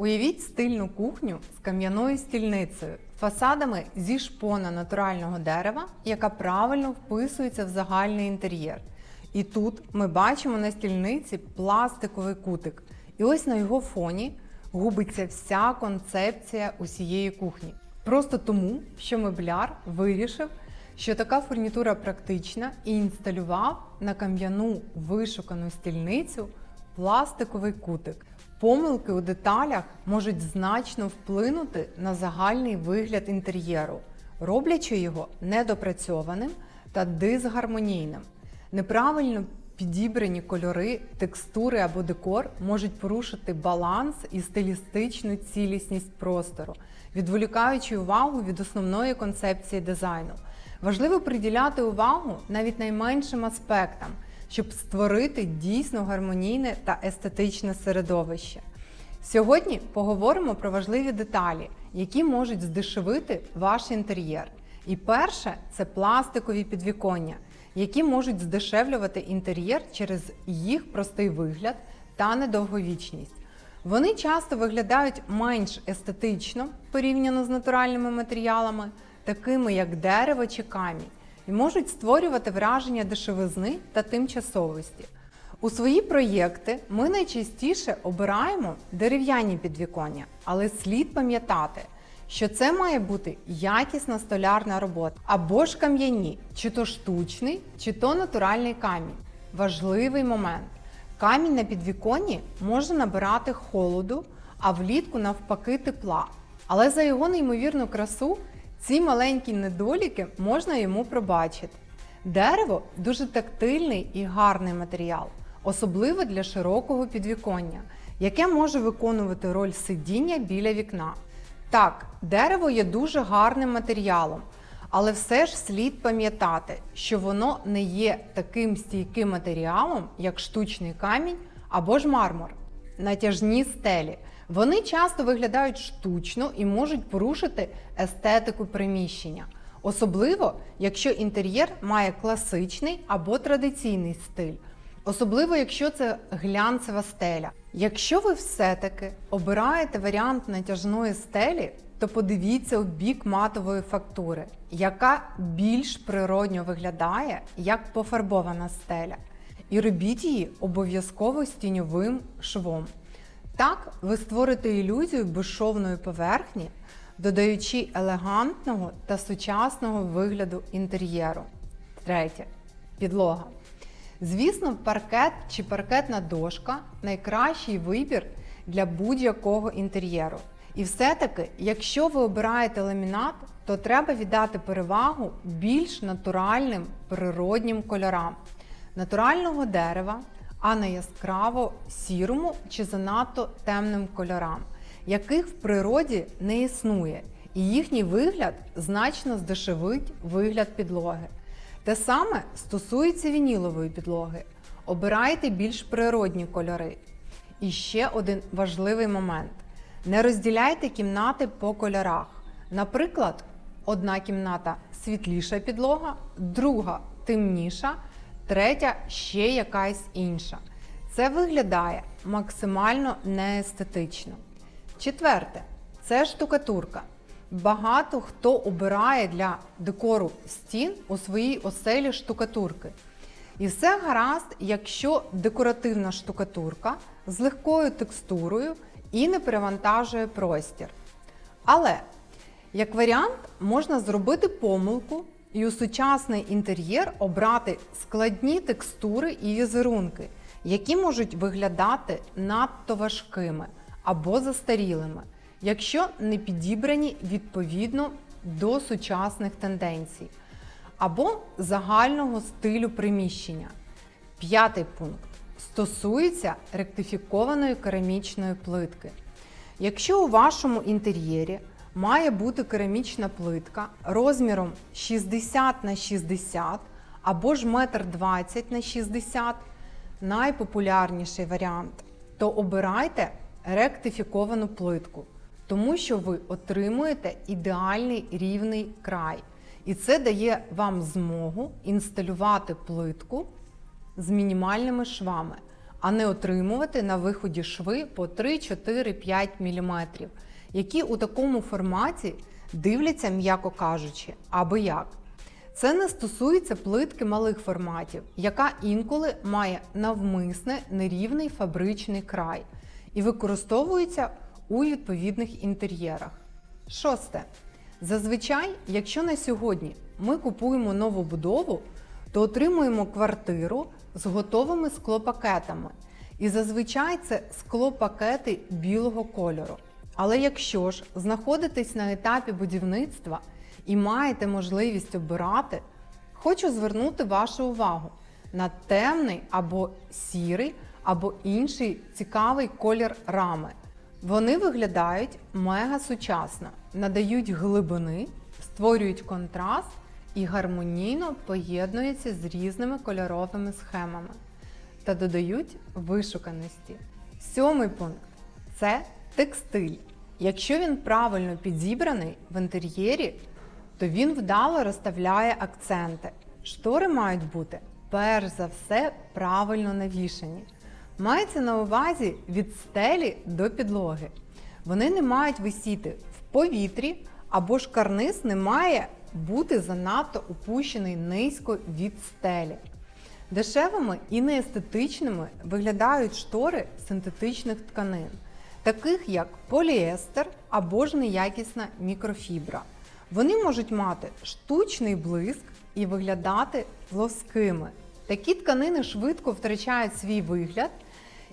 Уявіть стильну кухню з кам'яною стільницею, фасадами зі шпона натурального дерева, яка правильно вписується в загальний інтер'єр. І тут ми бачимо на стільниці пластиковий кутик. І ось на його фоні губиться вся концепція усієї кухні. Просто тому, що мебляр вирішив, що така фурнітура практична і інсталював на кам'яну вишукану стільницю пластиковий кутик. Помилки у деталях можуть значно вплинути на загальний вигляд інтер'єру, роблячи його недопрацьованим та дисгармонійним. Неправильно підібрані кольори, текстури або декор можуть порушити баланс і стилістичну цілісність простору, відволікаючи увагу від основної концепції дизайну. Важливо приділяти увагу навіть найменшим аспектам, щоб створити дійсно гармонійне та естетичне середовище. Сьогодні поговоримо про важливі деталі, які можуть здешевити ваш інтер'єр. І перше це пластикові підвіконня, які можуть здешевлювати інтер'єр через їх простий вигляд та недовговічність. Вони часто виглядають менш естетично порівняно з натуральними матеріалами, такими як дерево чи камінь, і можуть створювати враження дешевизни та тимчасовості. У свої проєкти ми найчастіше обираємо дерев'яні підвіконня, але слід пам'ятати, що це має бути якісна столярна робота або ж кам'яні, чи то штучний, чи то натуральний камінь. Важливий момент. Камінь на підвіконні може набирати холоду, а влітку навпаки тепла. Але за його неймовірну красу ці маленькі недоліки можна йому пробачити. Дерево дуже тактильний і гарний матеріал, особливо для широкого підвіконня, яке може виконувати роль сидіння біля вікна. Так, дерево є дуже гарним матеріалом, але все ж слід пам'ятати, що воно не є таким стійким матеріалом, як штучний камінь або ж мармур. Натяжні стелі. Вони часто виглядають штучно і можуть порушити естетику приміщення, особливо якщо інтер'єр має класичний або традиційний стиль, особливо якщо це глянцева стеля. Якщо ви все-таки обираєте варіант натяжної стелі, то подивіться у бік матової фактури, яка більш природньо виглядає як пофарбована стеля. І робіть її обов'язково з тіньовим швом. Так ви створите ілюзію безшовної поверхні, додаючи елегантного та сучасного вигляду інтер'єру. Третє підлога. Звісно, паркет чи паркетна дошка найкращий вибір для будь-якого інтер'єру. І все-таки, якщо ви обираєте ламінат, то треба віддати перевагу більш натуральним природнім кольорам натурального дерева, а не яскраво сірому чи занадто темним кольорам, яких в природі не існує, і їхній вигляд значно здешевить вигляд підлоги. Те саме стосується вінілової підлоги. Обирайте більш природні кольори. І ще один важливий момент: не розділяйте кімнати по кольорах. Наприклад, одна кімната світліша підлога, друга темніша, третя ще якась інша. Це виглядає максимально неестетично. Четверте це штукатурка. Багато хто обирає для декору стін у своїй оселі штукатурки. І все гаразд, якщо декоративна штукатурка з легкою текстурою і не перевантажує простір. Але, як варіант, можна зробити помилку і у сучасний інтер'єр обрати складні текстури і візерунки, які можуть виглядати надто важкими або застарілими, якщо не підібрані відповідно до сучасних тенденцій або загального стилю приміщення. П'ятий пункт стосується ректифікованої керамічної плитки. Якщо у вашому інтер'єрі має бути керамічна плитка розміром 60 на 60 або ж 1,20 на 60 найпопулярніший варіант, то обирайте ректифіковану плитку, тому що ви отримуєте ідеальний рівний край. І це дає вам змогу інсталювати плитку з мінімальними швами, а не отримувати на виході шви по 3, 4, 5 мм, які у такому форматі дивляться, м'яко кажучи, аби як. Це не стосується плитки малих форматів, яка інколи має навмисне нерівний фабричний край і використовується у відповідних інтер'єрах. Шосте. Зазвичай, якщо на сьогодні ми купуємо нову будову, то отримуємо квартиру з готовими склопакетами. І зазвичай це склопакети білого кольору. Але якщо ж знаходитесь на етапі будівництва і маєте можливість обирати, хочу звернути вашу увагу на темний або сірий, або інший цікавий колір рами. Вони виглядають мега сучасно, надають глибини, створюють контраст і гармонійно поєднуються з різними кольоровими схемами та додають вишуканості. Сьомий пункт це текстиль. Якщо він правильно підібраний в інтер'єрі, то він вдало розставляє акценти. Штори мають бути перш за все правильно навішані. Мається на увазі від стелі до підлоги. Вони не мають висіти в повітрі або ж карниз не має бути занадто опущений низько від стелі. Дешевими і неестетичними виглядають штори синтетичних тканин, таких як поліестер або ж неякісна мікрофібра. Вони можуть мати штучний блиск і виглядати плоскими. Такі тканини швидко втрачають свій вигляд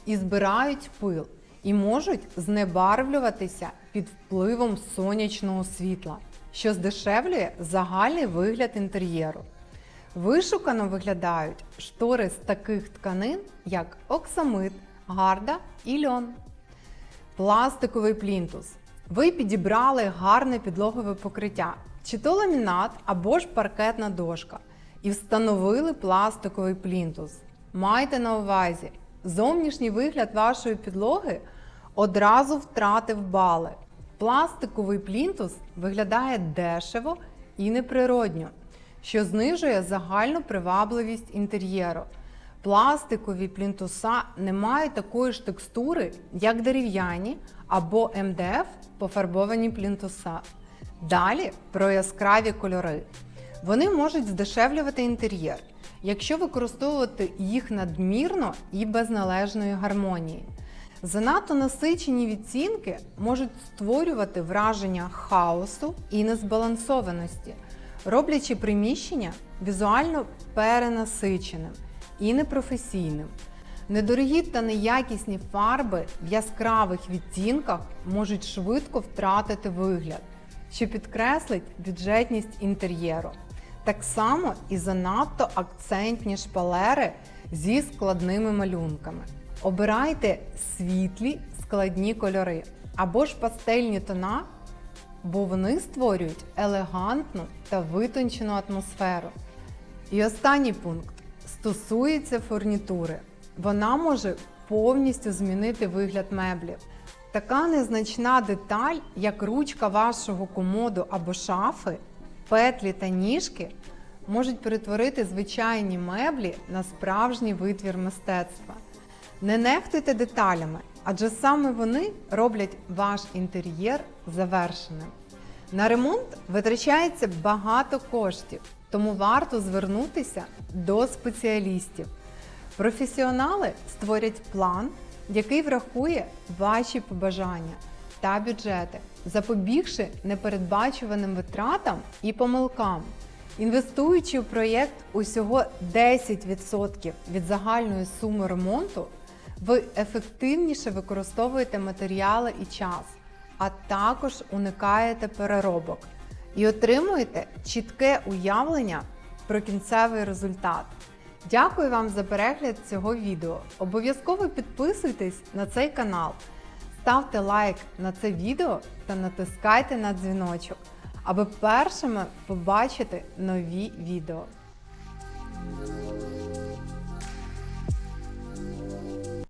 і збирають пил, і можуть знебарвлюватися під впливом сонячного світла, що здешевлює загальний вигляд інтер'єру. Вишукано виглядають штори з таких тканин, як оксамит, гарда і льон. Пластиковий плінтус. Ви підібрали гарне підлогове покриття, чи то ламінат або ж паркетна дошка, і встановили пластиковий плінтус. Майте на увазі, зовнішній вигляд вашої підлоги одразу втратив бали. Пластиковий плінтус виглядає дешево і неприродньо, що знижує загальну привабливість інтер'єру. Пластикові плінтуса не мають такої ж текстури, як дерев'яні або МДФ пофарбовані плінтуса. Далі про яскраві кольори. Вони можуть здешевлювати інтер'єр, якщо використовувати їх надмірно і без належної гармонії. Занадто насичені відцінки можуть створювати враження хаосу і незбалансованості, роблячи приміщення візуально перенасиченим і непрофесійним. Недорогі та неякісні фарби в яскравих відтінках можуть швидко втратити вигляд, що підкреслить бюджетність інтер'єру. Так само і занадто акцентні шпалери зі складними малюнками. Обирайте світлі складні кольори або ж пастельні тона, бо вони створюють елегантну та витончену атмосферу. І останній пункт стосується фурнітури. Вона може повністю змінити вигляд меблів. Така незначна деталь, як ручка вашого комоду або шафи, петлі та ніжки, можуть перетворити звичайні меблі на справжній витвір мистецтва. Не нехтуйте деталями, адже саме вони роблять ваш інтер'єр завершеним. На ремонт витрачається багато коштів, тому варто звернутися до спеціалістів. Професіонали створять план, який врахує ваші побажання та бюджети, запобігши непередбачуваним витратам і помилкам. Інвестуючи в проєкт усього 10% від загальної суми ремонту, ви ефективніше використовуєте матеріали і час, а також уникаєте переробок і отримуєте чітке уявлення про кінцевий результат. Дякую вам за перегляд цього відео. Обов'язково підписуйтесь на цей канал, ставте лайк на це відео та натискайте на дзвіночок, аби першими побачити нові відео.